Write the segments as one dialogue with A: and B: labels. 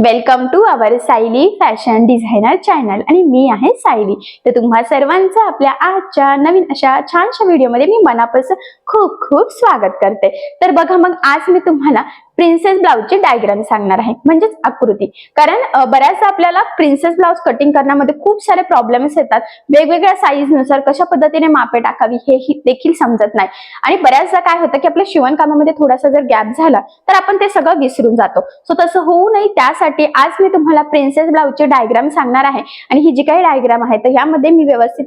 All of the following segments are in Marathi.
A: Welcome to our Sayali fashion designer channel आणि मी आहे सायली. तर तुम्हा सर्वांचं आपल्या आजच्या नवीन अशा छानशा व्हिडिओमध्ये मी मनापासून खूप खूप स्वागत करते. तर बघा मग आज मी तुम्हाला प्रिन्सेस ब्लाऊजची डायग्राम सांगणार आहे. म्हणजेच आकृती. कारण बऱ्याचदा आपल्याला प्रिन्सेस ब्लाऊज कटिंग करण्यामध्ये खूप सारे प्रॉब्लेम्स येतात. वेगवेगळ्या साईजनुसार कशा पद्धतीने मापे टाकावी हे देखील समजत नाही. आणि बऱ्याचदा काय होतं की आपल्या शिवणकामामध्ये थोडासा जर गॅप झाला तर आपण ते सगळं विसरून जातो. सो तसं होऊ नये. त्यासाठी आज मी तुम्हाला प्रिन्सेस ब्लाऊजचे डायग्राम सांगणार आहे. आणि ही जी काही डायग्राम आहे तर यामध्ये मी व्यवस्थित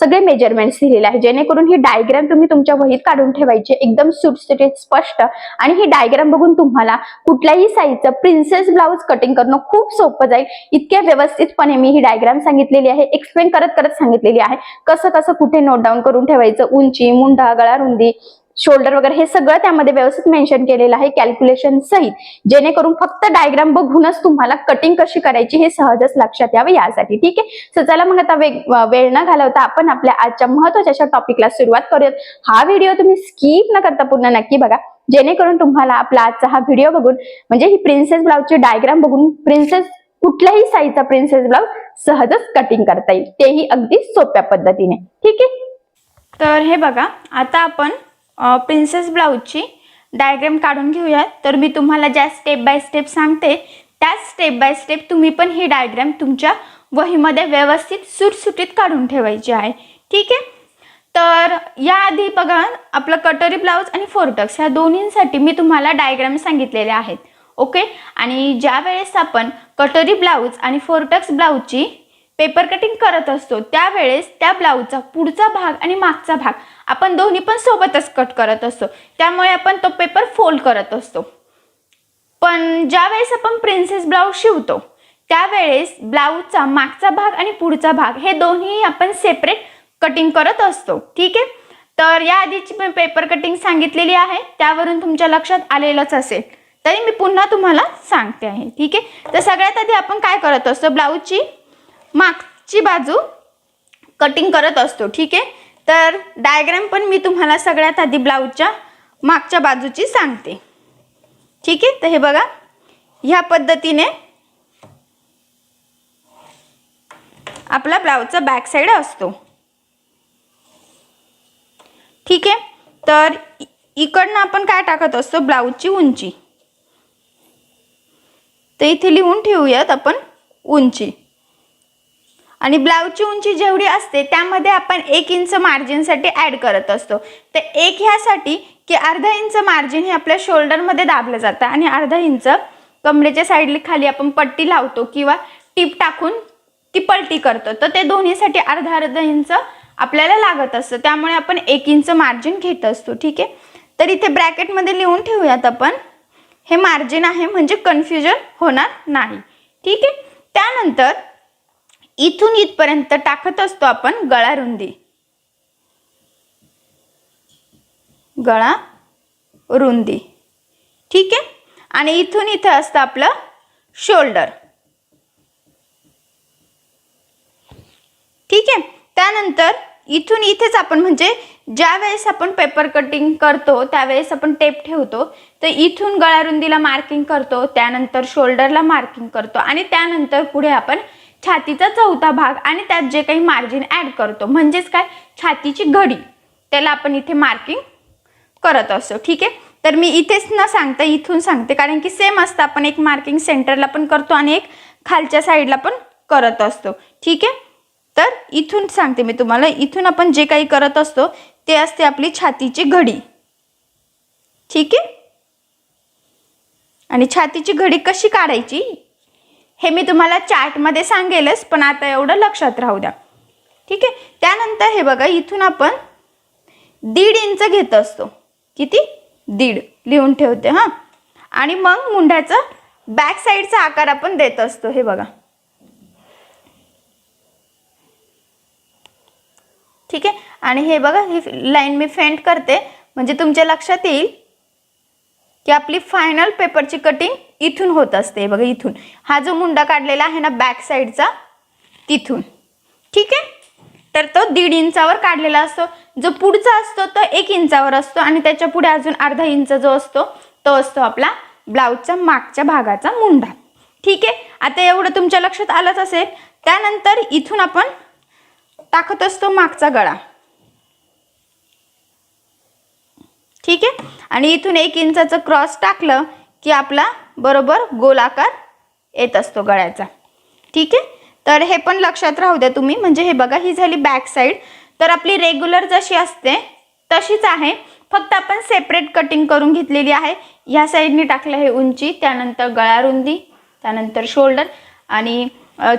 A: सगळे मेजरमेंट्स दिलेले आहे जेणेकरून ही डायग्राम तुम्ही तुमच्या वहीत काढून ठेवायची. एकदम सुटसुटीत स्पष्ट. आणि ही डायग्राम बघून तुम्हाला कुठल्याही साईजचं प्रिन्सेस ब्लाऊज कटिंग करणं खूप सोपं जाईल. इतक्या व्यवस्थितपणे मी ही डायग्राम सांगितलेली आहे. एक्सप्लेन करत करत सांगितलेली आहे. कसं कसं कुठे नोट डाऊन करून ठेवायचं? उंची मुंडा गळा रुंदी शोल्डर वगैरे हे सगळं त्यामध्ये व्यवस्थित मेन्शन केलेलं आहे कॅल्क्युलेशन सहित. जेणेकरून फक्त डायग्राम बघूनच तुम्हाला कटिंग कशी करायची हे सहजच लक्षात यावं यासाठी ठीक आहे? सो चला मग आता वेग वेळ न घालवता आपण आपल्या आजच्या महत्त्वाच्या अशा टॉपिकला सुरुवात करूयात. हा व्हिडिओ तुम्ही स्किप न करता पूर्ण नक्की बघा. जेणेकरून तुम्हाला आपला आजचा हा व्हिडिओ बघून म्हणजे ही प्रिन्सेस ब्लाऊजची डायग्राम बघून प्रिन्सेस कुठल्याही साईजचा प्रिन्सेस ब्लाऊज सहजच कटिंग करता येईल. तेही अगदी सोप्या पद्धतीने. ठीक आहे?
B: तर हे बघा आता आपण प्रिन्सेस ब्लाऊजची डायग्राम काढून घेऊयात. तर मी तुम्हाला ज्या स्टेप बाय स्टेप सांगते त्याच स्टेप बाय स्टेप तुम्ही पण ही डायग्राम तुमच्या वहीमध्ये व्यवस्थित सुटसुटीत काढून ठेवायची आहे. ठीक आहे? तर याआधी बघा आपलं कटोरी ब्लाऊज आणि फोरटक्स ह्या दोन्हींसाठी मी तुम्हाला डायग्राम सांगितलेले आहेत. ओके? आणि ज्या वेळेस आपण कटोरी ब्लाऊज आणि फोरटक्स ब्लाऊजची पेपर कटिंग करत असतो. त्यावेळेस त्या ब्लाऊजचा पुढचा भाग आणि मागचा भाग आपण दोन्ही पण सोबतच कट करत असतो. त्यामुळे आपण तो पेपर फोल्ड करत असतो. पण ज्यावेळेस आपण प्रिन्सेस ब्लाऊज शिवतो त्यावेळेस ब्लाऊजचा मागचा भाग आणि पुढचा भाग हे दोन्ही आपण सेपरेट कटिंग करत असतो. ठीक आहे? तर या आधीची मी पेपर कटिंग सांगितलेली आहे. त्यावरून तुमच्या लक्षात आलेलंच असेल. तरी मी पुन्हा तुम्हाला सांगते आहे. ठीक आहे? तर सगळ्यात आधी आपण काय करत असतो? ब्लाऊजची मागची बाजू कटिंग करत असतो ठीक आहे? तर डायग्रॅम पण मी तुम्हाला सगळ्यात आधी ब्लाऊजच्या मागच्या बाजूची सांगते. ठीक आहे? तर हे बघा. ह्या पद्धतीने आपला ब्लाऊजचा बॅक साईड असतो. ठीक आहे? तर इकडनं आपण काय टाकत असतो? ब्लाऊजची उंची. तर इथे लिहून ठेवूयात आपण उंची. आणि ब्लाऊजची उंची जेवढी असते त्यामध्ये आपण एक इंच मार्जिनसाठी ॲड करत असतो. तर एक ह्यासाठी की अर्धा इंच मार्जिन हे आपल्या शोल्डरमध्ये दाबलं जातं आणि अर्धा इंच कमरेच्या साईडला खाली आपण पट्टी लावतो किंवा टीप टाकून ती पलटी करतो. तर ते दोन्हीसाठी अर्धा अर्धा इंच आपल्याला लागत असतं. त्यामुळे आपण एक इंच मार्जिन घेत असतो. ठीक आहे? तर इथे ब्रॅकेटमध्ये लिहून ठेवूयात आपण. हे मार्जिन आहे म्हणजे कन्फ्युजन होणार नाही. ठीक आहे? त्यानंतर इथून इथपर्यंत टाकत असतो आपण गळा रुंदी. गळा रुंदी. ठीक आहे? आणि इथून इथं असतं आपलं शोल्डर. ठीक आहे? त्यानंतर इथून इथेच आपण म्हणजे ज्या वेळेस आपण पेपर कटिंग करतो त्यावेळेस आपण टेप ठेवतो. तर इथून गळारुंदीला मार्किंग करतो त्यानंतर शोल्डरला मार्किंग करतो आणि त्यानंतर पुढे आपण छातीचा चौथा भाग आणि त्यात जे काही मार्जिन ॲड करतो. म्हणजेच काय? छातीची घडी. त्याला आपण इथे मार्किंग करत असतो. ठीक आहे? तर मी इथेच न सांगता इथून सांगते. कारण की सेम असतं. आपण एक मार्किंग सेंटरला पण करतो आणि एक खालच्या साईडला पण करत असतो. ठीक आहे? तर इथून सांगते मी तुम्हाला. इथून आपण जे काही करत असतो ते असते आपली छातीची घडी. ठीक आहे? आणि छातीची घडी कशी काढायची? हे मी तुम्हाला चार्टमध्ये सांगेलच पण आता एवढं लक्षात राहू द्या. ठीक आहे? त्यानंतर हे बघा इथून आपण दीड इंच घेत असतो. किती? दीड. लिहून ठेवते हां. आणि मग मुंड्याचं बॅक साईडचा आकार आपण देत असतो हे बघा. ठीक आहे? आणि हे बघा ही लाईन मी फेंट करते. म्हणजे तुमच्या लक्षात येईल की आपली फायनल पेपरची कटिंग इथून होत असते. बघा इथून. हा जो मुंडा काढलेला आहे ना बॅक साईडचा तिथून. ठीक आहे? तर तो दीड इंचावर काढलेला असतो. जो पुढचा असतो तो एक इंचावर असतो आणि त्याच्या पुढे अजून अर्धा इंच जो असतो तो असतो आपला ब्लाऊजचा मागच्या भागाचा मुंडा. ठीक आहे? आता एवढं तुमच्या लक्षात आलंच असेल. त्यानंतर इथून आपण टाकत असतो मागचा गळा. ठीक आहे? आणि इथून एक इंचाचं क्रॉस टाकलं की आपला बरोबर गोलाकार येत असतो गळ्याचा. ठीक आहे? तर हे पण लक्षात राहू द्या तुम्ही. म्हणजे हे बघा ही झाली बॅक साईड तर आपली रेग्युलर जशी असते तशीच आहे. फक्त आपण सेपरेट कटिंग करून घेतलेली आहे. ह्या साईडने टाकलं आहे उंची त्यानंतर गळा रुंदी त्यानंतर शोल्डर आणि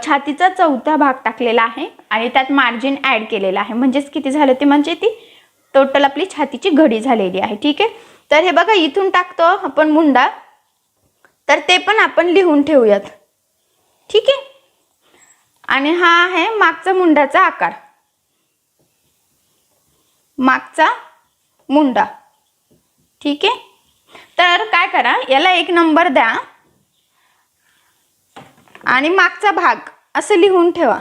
B: छातीचा चौथा भाग टाकलेला आहे. आणि त्यात मार्जिन ॲड केलेला आहे. म्हणजेच किती झालं ते म्हणजे ती टोटल आपली छातीची घडी झालेली आहे ठीक आहे? तर हे बघा इथून टाकतो आपण मुंडा. तर ते पण आपण लिहून ठेवूयात. ठीक आहे? आणि हा आहे मागचा मुंडाचा आकार. मागचा मुंडा. ठीक आहे? तर काय करा याला एक नंबर द्या. आणि मागचा भाग असं लिहून ठेवा.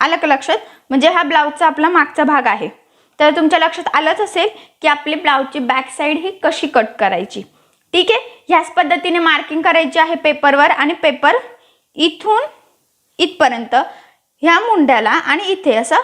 B: आलं का लक्षात? म्हणजे हा ब्लाऊजचा आपला मागचा भाग आहे. तर तुमच्या लक्षात आलंच असेल की आपली ब्लाऊजची बॅक साईड ही कशी कट करायची. ठीक आहे? ह्याच पद्धतीने मार्किंग करायची आहे पेपरवर आणि पेपर इथून इथपर्यंत ह्या मुंड्याला आणि इथे असं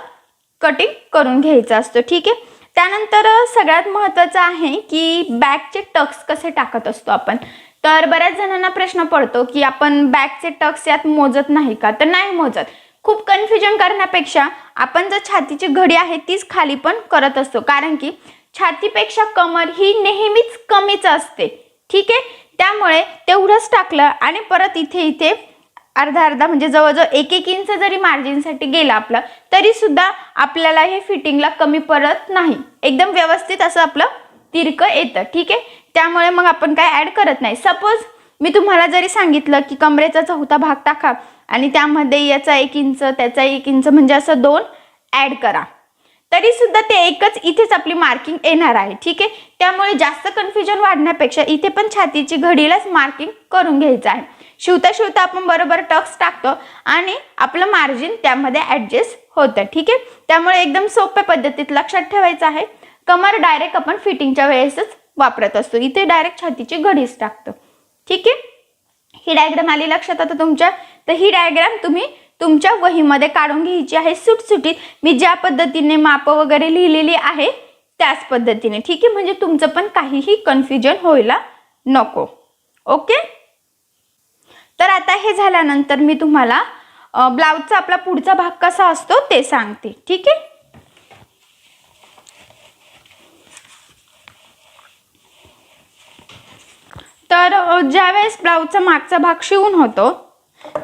B: कटिंग करून घ्यायचं असतं. ठीक आहे? त्यानंतर सगळ्यात महत्त्वाचं आहे की बॅकचे टक्स कसे टाकत असतो आपण. तर बऱ्याच जणांना प्रश्न पडतो की आपण बॅकचे टक्स यात मोजत नाही का? तर नाही मोजत. खूप कन्फ्युजन करण्यापेक्षा आपण जर छातीची घडी आहे तीच खाली पण करत असतो. कारण की छातीपेक्षा कमर ही नेहमीच कमीच असते. ठीक आहे? त्यामुळे तेवढंच टाकलं आणि परत इथे इथे अर्धा अर्धा म्हणजे जवळजवळ एक एक इंच जरी मार्जिनसाठी गेला आपलं तरीसुद्धा आपल्याला हे फिटिंगला कमी पडत नाही. एकदम व्यवस्थित असं आपलं तिरकं येतं. ठीक आहे? त्यामुळे मग आपण काय ॲड करत नाही. सपोज मी तुम्हाला जरी सांगितलं की कमरेचा चौथा भाग टाका आणि त्यामध्ये याचा एक इंच त्याचा एक इंच म्हणजे असं दोन ॲड करा. तरी सुद्धा ते एकच इथेच आपली मार्किंग येणार आहे ठीक आहे? त्यामुळे जास्त कन्फ्युजन वाढण्यापेक्षा इथे पण छातीची घडीलाच मार्किंग करून घ्यायचं आहे. शिवता शिवता आपण बरोबर टक्स टाकतो आणि आपलं मार्जिन त्यामध्ये ॲडजस्ट होतं ठीक आहे? त्यामुळे एकदम सोप्या पद्धतीत लक्षात ठेवायचं आहे. कमर डायरेक्ट आपण फिटिंगच्या वेळेसच वापरत असतो. इथे डायरेक्ट छातीची घडीच टाकतो ठीक आहे? ही डायग्राम आली लक्षात? आता तुमच्या तर ही डायग्राम तुम्ही तुमच्या वहीमध्ये काढून घ्यायची आहे. सुटसुटीत मी ज्या पद्धतीने माप वगैरे लिहिलेली आहे त्याच पद्धतीने. ठीक आहे? म्हणजे तुमचं पण काहीही कन्फ्युजन व्हायला नको. ओके तर आता हे झाल्यानंतर मी तुम्हाला ब्लाऊजचा आपला पुढचा भाग कसा असतो ते सांगते. ठीक आहे? तर ज्यावेळेस ब्लाऊजचा मागचा भाग शिवून होतो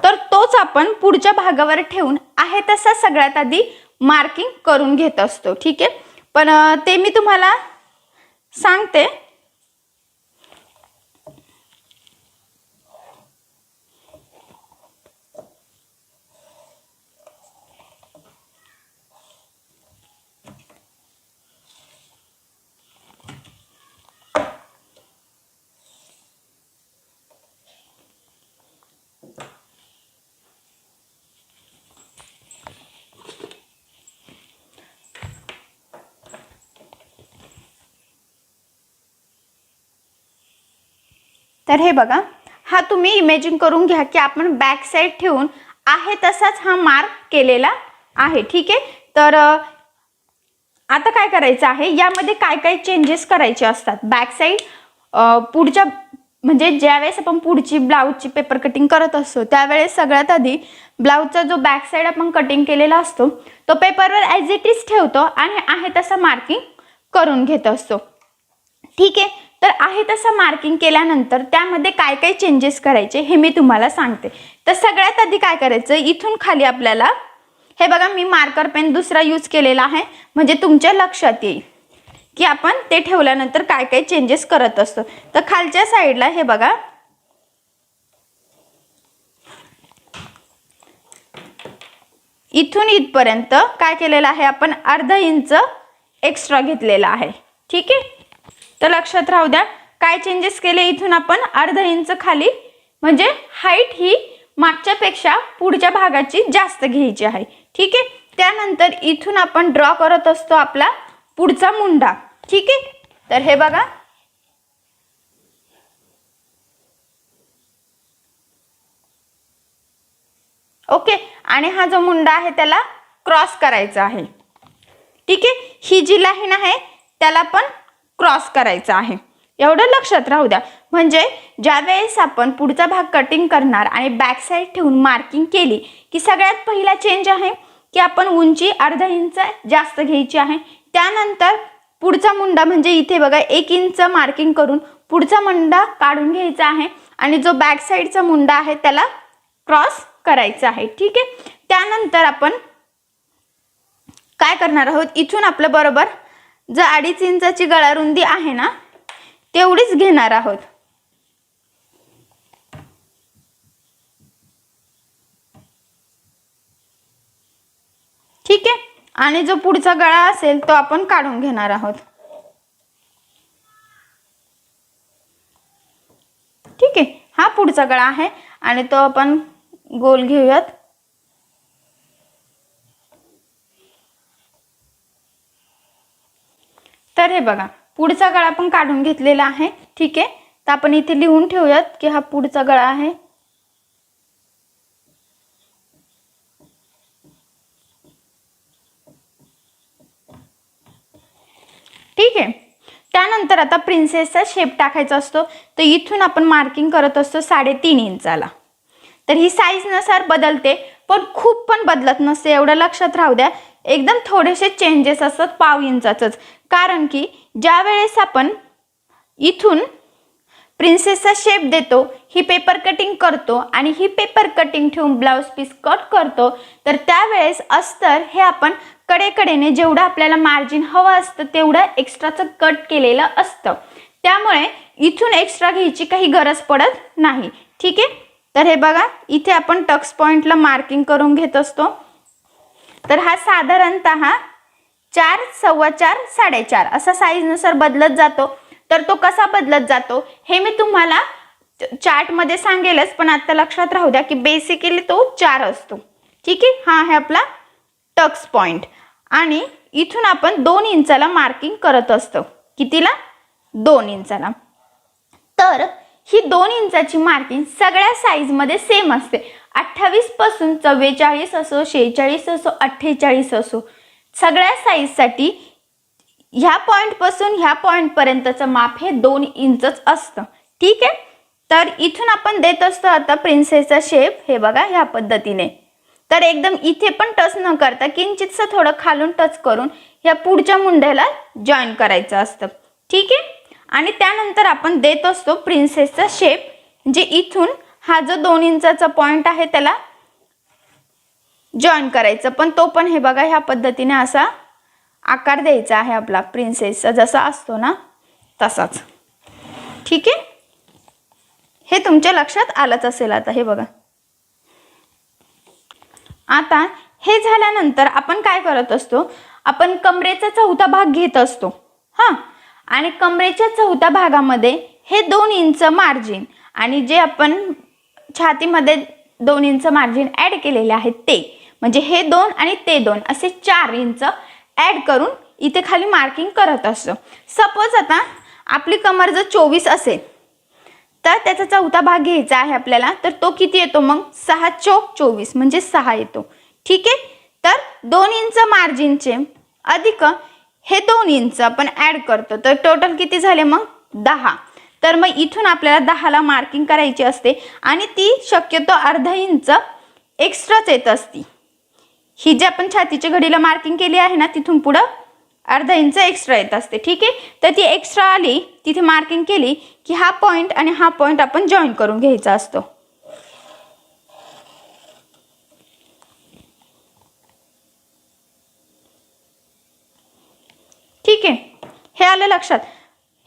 B: तर तोच आपण पुढच्या भागावर ठेवून आहे तसा सगळ्यात आधी मार्किंग करून घेत असतो. ठीक आहे? पण ते मी तुम्हाला सांगते. तर हे बघा हा तुम्ही इमेजिन करून घ्या की आपण बॅक साईड ठेवून आहे तसाच हा मार्क केलेला आहे ठीक आहे? तर आता काय करायचं आहे? यामध्ये काय काय चेंजेस करायचे असतात? बॅक साईड पुढच्या म्हणजे ज्यावेळेस आपण पुढची ब्लाऊजची पेपर कटिंग करत असतो त्यावेळेस सगळ्यात आधी ब्लाऊजचा जो बॅक साईड आपण कटिंग केलेला असतो तो पेपरवर ॲज इट इज ठेवतो आणि आहे तसा मार्किंग करून घेत असतो. ठीक आहे? तर आहे तसं मार्किंग केल्यानंतर त्यामध्ये काय काय चेंजेस करायचे हे मी तुम्हाला सांगते. तर सगळ्यात आधी काय करायचं? इथून खाली आपल्याला हे बघा मी मार्कर पेन दुसरा यूज केलेला आहे. म्हणजे तुमच्या लक्षात येईल की आपण ते ठेवल्यानंतर काय काय चेंजेस करत असतो. तर खालच्या साईडला हे बघा. इथून इथपर्यंत काय केलेलं आहे? आपण अर्धा इंच एक्स्ट्रा घेतलेला आहे. ठीक आहे? तर लक्षात राहू द्या काय चेंजेस केले इथून आपण? अर्धा इंच खाली. म्हणजे हाईट ही मागच्यापेक्षा पुढच्या भागाची जास्त घ्यायची आहे. ठीक आहे? त्यानंतर इथून आपण ड्रॉ करत असतो आपला पुढचा मुंडा. ठीक आहे? तर हे बघा. ओके? आणि हा जो मुंडा आहे त्याला क्रॉस करायचा आहे. ठीक आहे? ही जी लाईन आहे त्याला पण क्रॉस करायचा आहे. एवढं लक्षात राहू द्या. म्हणजे ज्या वेळेस आपण पुढचा भाग कटिंग करणार आणि बॅक साईड ठेवून मार्किंग केली की सगळ्यात पहिला चेंज आहे की आपण उंची अर्धा इंच जास्त घ्यायची आहे. त्यानंतर पुढचा मुंडा म्हणजे इथे बघा एक इंच मार्किंग करून पुढचा मुंडा काढून घ्यायचा आहे आणि जो बॅक साईडचा मुंडा आहे त्याला क्रॉस करायचा आहे. ठीक आहे? त्यानंतर आपण काय करणार आहोत? इथून आपलं बरोबर जर अडीच इंचाची गळारुंदी आहे ना तेवढीच घेणार आहोत. ठीक आहे? आणि जो पुढचा गळा असेल तो आपण काढून घेणार आहोत. ठीक आहे? हा पुढचा गळा आहे आणि तो आपण गोल घेऊयात. तर हे बघा पुढचा गळा पण काढून घेतलेला आहे. ठीक आहे? तर आपण इथे लिहून ठेवूयात की हा पुढचा गळा आहे. ठीक आहे? त्यानंतर आता प्रिन्सेसचा शेप टाकायचा असतो. तर इथून आपण मार्किंग करत असतो साडेतीन इंचाला. तर ही साईजनुसार बदलते पण खूप पण बदलत नसते. एवढं लक्षात राहू द्या. एकदम थोडेसे चेंजेस असतात पाव इंचाचंच. कारण की ज्या वेळेस आपण इथून प्रिन्सेसचा शेप देतो ही पेपर कटिंग करतो आणि ही पेपर कटिंग ठेवून ब्लाऊज पीस कट करतो तर त्यावेळेस अस्तर हे आपण कडेकडेने जेवढं आपल्याला मार्जिन हवं असतं तेवढं एक्स्ट्राचं कट केलेलं असतं. त्यामुळे इथून एक्स्ट्रा घ्यायची काही गरज पडत नाही. ठीक आहे? तर हे बघा इथे आपण टक्स पॉईंटला मार्किंग करून घेत असतो. तर हा साधारणत चार सव्वा चार साडेचार असा साईजनुसार बदलत जातो. तर तो कसा बदलत जातो? हे मी तुम्हाला चार्टमध्ये सांगेलच पण आता लक्षात राहू द्या की बेसिकली तो चार असतो. ठीक आहे? हा आहे आपला टक्स पॉईंट आणि इथून आपण दोन इंचाला मार्किंग करत असतो. कितीला? दोन इंचाला. तर ही दोन इंचाची मार्किंग सगळ्या साईजमध्ये सेम असते. अठ्ठावीसपासून चव्वेचाळीस असो शेहेचाळीस असो अठ्ठेचाळीस असो सगळ्या साईजसाठी ह्या पॉईंटपासून ह्या पॉईंटपर्यंतचं माप हे दोन इंचच असतं. ठीक आहे? तर इथून आपण देत असतो आता प्रिन्सेसचा शेप हे बघा ह्या पद्धतीने. तर एकदम इथे पण टच न करता किंचितसं थोडं खालून टच करून ह्या पुढच्या मुंड्याला जॉईन करायचं असतं. ठीक आहे? आणि त्यानंतर आपण देत असतो प्रिन्सेसचा शेप जे इथून हा जो दोन इंचाचा पॉईंट आहे त्याला जॉईन करायचं. पण तो पण हे बघा ह्या पद्धतीने असा आकार द्यायचा आहे आपला प्रिन्सेसचा जसा असतो ना तसाच. ठीक आहे? हे तुमच्या लक्षात आलंच असेल आता हे बघा. आता हे झाल्यानंतर आपण काय करत असतो? आपण कमरेचा चौथा भाग घेत असतो. हां? आणि कमरेच्या चौथ्या भागामध्ये हे दोन इंच मार्जिन आणि जे आपण छातीमध्ये दोन इंच मार्जिन ॲड केलेले आहेत ते. म्हणजे हे दोन आणि ते दोन असे चार इंच ॲड करून इथे खाली मार्किंग करत असतो सपोज आता आपली कमर जर चोवीस असेल तर त्याचा चौथा भाग घ्यायचा आहे आपल्याला तर तो किती येतो मग? सहा चौक चोवीस म्हणजे सहा येतो. ठीक आहे? तर दोन इंच मार्जिनचे अधिक हे दोन इंच आपण ॲड करतो. तर टोटल किती झाले मग? दहा. तर मग इथून आपल्याला दहाला मार्किंग करायची असते आणि ती शक्यतो अर्धा इंच एक्स्ट्राच येत असती. ही जी आपण छातीच्या घडीला मार्किंग केली आहे ना तिथून पुढं अर्धा इंच एक्स्ट्रा येत असते. ठीक आहे? तर ती एक्स्ट्रा आली तिथे मार्किंग केली की हा पॉईंट आणि हा पॉईंट आपण जॉईन करून घ्यायचा असतो. ठीक आहे? हे आलं लक्षात.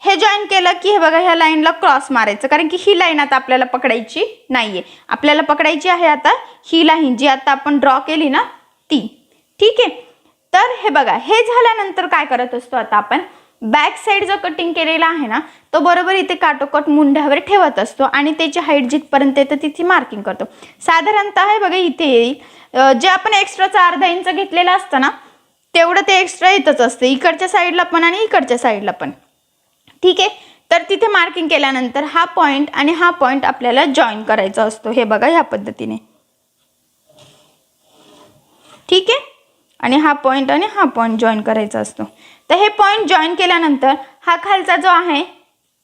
B: हे जॉईन केलं की हे बघा ह्या लाईनला क्रॉस मारायचं. कारण की ही लाईन आता आपल्याला पकडायची नाहीये. आपल्याला पकडायची आहे आता ही लाईन जी आता आपण ड्रॉ केली ना ती. ठीक आहे? तर हे बघा हे झाल्यानंतर काय करत असतो आता आपण? बॅक साईड जो कटिंग केलेला आहे ना तो बरोबर इथे काटोकट मुंड्यावर ठेवत असतो आणि त्याची हाईट जिथपर्यंत येतं तिथे मार्किंग करतो. साधारणतः हे बघा इथे येईल. जे आपण एक्स्ट्राचा अर्धा इंच घेतलेला असतं ना तेवढं ते एक्स्ट्रा येतच असतं. इकडच्या साईडला पण आणि इकडच्या साईडला पण. ठीक आहे? तर तिथे मार्किंग केल्यानंतर हा पॉईंट आणि हा पॉईंट आपल्याला जॉईन करायचा असतो. हे बघा ह्या पद्धतीने. ठीक आहे? आणि हा पॉईंट आणि हा पॉईंट जॉईन करायचा असतो. तर हे पॉईंट जॉईन केल्यानंतर हा खालचा जो आहे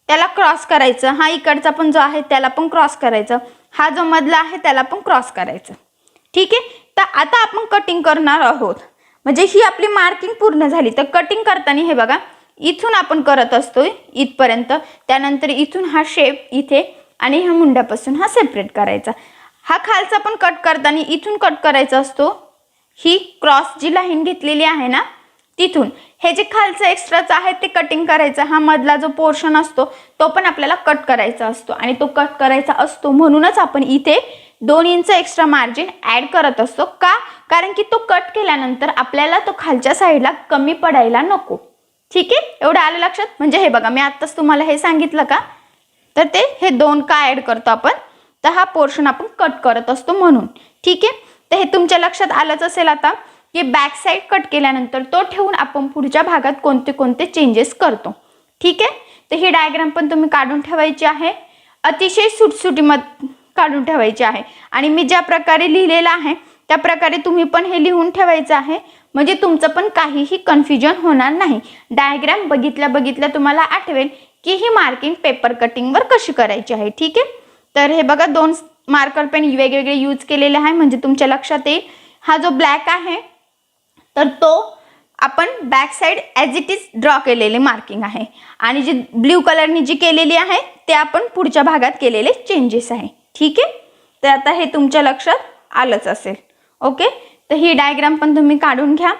B: त्याला क्रॉस करायचं. हा इकडचा पण जो आहे त्याला पण क्रॉस करायचं. हा जो मधला आहे त्याला पण क्रॉस करायचं. ठीक आहे? तर आता आपण कटिंग करणार आहोत. म्हणजे ही आपली मार्किंग पूर्ण झाली. तर कटिंग करताना हे बघा इथून आपण करत असतोय इथपर्यंत. त्यानंतर इथून हा शेप इथे आणि ह्या मुंड्यापासून हा सेपरेट करायचा. हा खालचा पण कट करताना इथून कट करायचा असतो. ही क्रॉस जी लाईन घेतलेली आहे ना तिथून. हे जे खालचं एक्स्ट्राचं आहे ते कटिंग करायचं. हा मधला जो पोर्शन असतो तो पण आपल्याला कट करायचा असतो. आणि तो कट करायचा असतो म्हणूनच आपण इथे दोन इंच एक्स्ट्रा मार्जिन ॲड करत असतो. का? कारण की तो कट केल्यानंतर आपल्याला तो खालच्या साईडला कमी पडायला नको. ठीक आहे? एवढं आलं लक्षात? म्हणजे हे बघा मी आत्ताच तुम्हाला हे सांगितलं का? तर ते हे दोन का ॲड करतो आपण? तर हा पोर्शन आपण कट करत असतो म्हणून. ठीक आहे? तर हे तुमच्या लक्षात आलंच असेल आता की बॅक साईड कट केल्यानंतर तो ठेवून आपण पुढच्या भागात कोणते कोणते चेंजेस करतो. ठीक आहे? तर ही डायग्राम पण तुम्ही काढून ठेवायची आहे. अतिशय सुटसुटीमत काढून ठेवायची आहे. आणि मी ज्या प्रकारे लिहिलेलं आहे त्या प्रकारे तुम्ही पण हे लिहून ठेवायचं आहे. म्हणजे तुमचं पण काहीही कन्फ्युजन होणार नाही. डायग्राम बघितल्या बघितल्या तुम्हाला आठवेल की ही मार्किंग पेपर कटिंगवर कशी करायची आहे. ठीक आहे? तर हे बघा दोन मार्कर पेन वेगवेगळे यूज केलेले आहे. म्हणजे तुमच्या लक्षात येईल. हा जो ब्लॅक आहे तर तो आपण back side as it is draw केलेले मार्किंग आहे. आणि जी ब्ल्यू कलरनी जी केलेली आहे ते आपण पुढच्या भागात केलेले चेंजेस आहे. ठीक आहे? तर आता हे तुमच्या लक्षात आलंच असेल. ओके? तर ही डायग्राम पण तुम्ही काढून घ्या.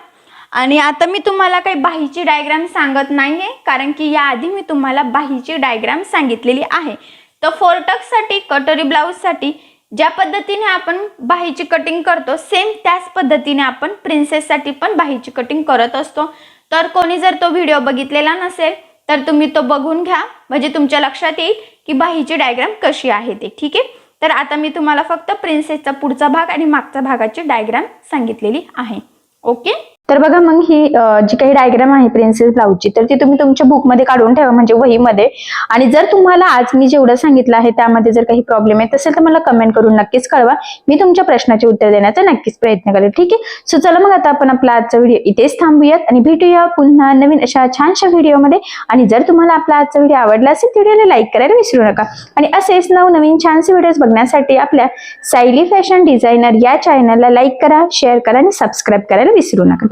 B: आणि आता मी तुम्हाला काही बाहीची डायग्राम सांगत नाही आहे कारण की याआधी मी तुम्हाला बाहीची डायग्राम सांगितलेली आहे. तर फोरटक्ससाठी कटोरी ब्लाऊजसाठी ज्या पद्धतीने आपण बाहीची कटिंग करतो सेम त्याच पद्धतीने आपण प्रिन्सेससाठी पण बाहीची कटिंग करत असतो. तर कोणी जर तो व्हिडिओ बघितलेला नसेल तर तुम्ही तो बघून घ्या. म्हणजे तुमच्या लक्षात येईल की बाहीची डायग्राम कशी आहे ते ठीक आहे? तर आता मी तुम्हाला फक्त प्रिन्सेसचा पुढचा भाग आणि मागचा भागाची डायग्राम सांगितलेली आहे. ओके
A: तर बघा मग ही जी काही डायग्राम आहे प्रिन्सेस ब्लाऊजची तर ती तुम्ही तुमच्या बुकमध्ये काढून ठेवा म्हणजे वहीमध्ये. आणि जर तुम्हाला आज मी जेवढं सांगितलं आहे त्यामध्ये जर काही प्रॉब्लेम येत असेल तर मला कमेंट करून नक्कीच कळवा. मी तुमच्या प्रश्नाचे उत्तर देण्याचा नक्कीच प्रयत्न करेल ठीक आहे? सो चला मग आता आपण आपला आजचा व्हिडिओ इथेच थांबूयात आणि भेटूया पुन्हा नवीन अशा छानशा व्हिडिओमध्ये आणि जर तुम्हाला आपला आजचा व्हिडिओ आवडला असेल तर व्हिडिओला लाईक करायला विसरू नका. आणि असेच नवनवीन छानसे व्हिडिओज बघण्यासाठी आपल्या सायली फॅशन डिझायनर या चॅनलला लाईक करा शेअर करा आणि सबस्क्राईब करायला विसरू नका.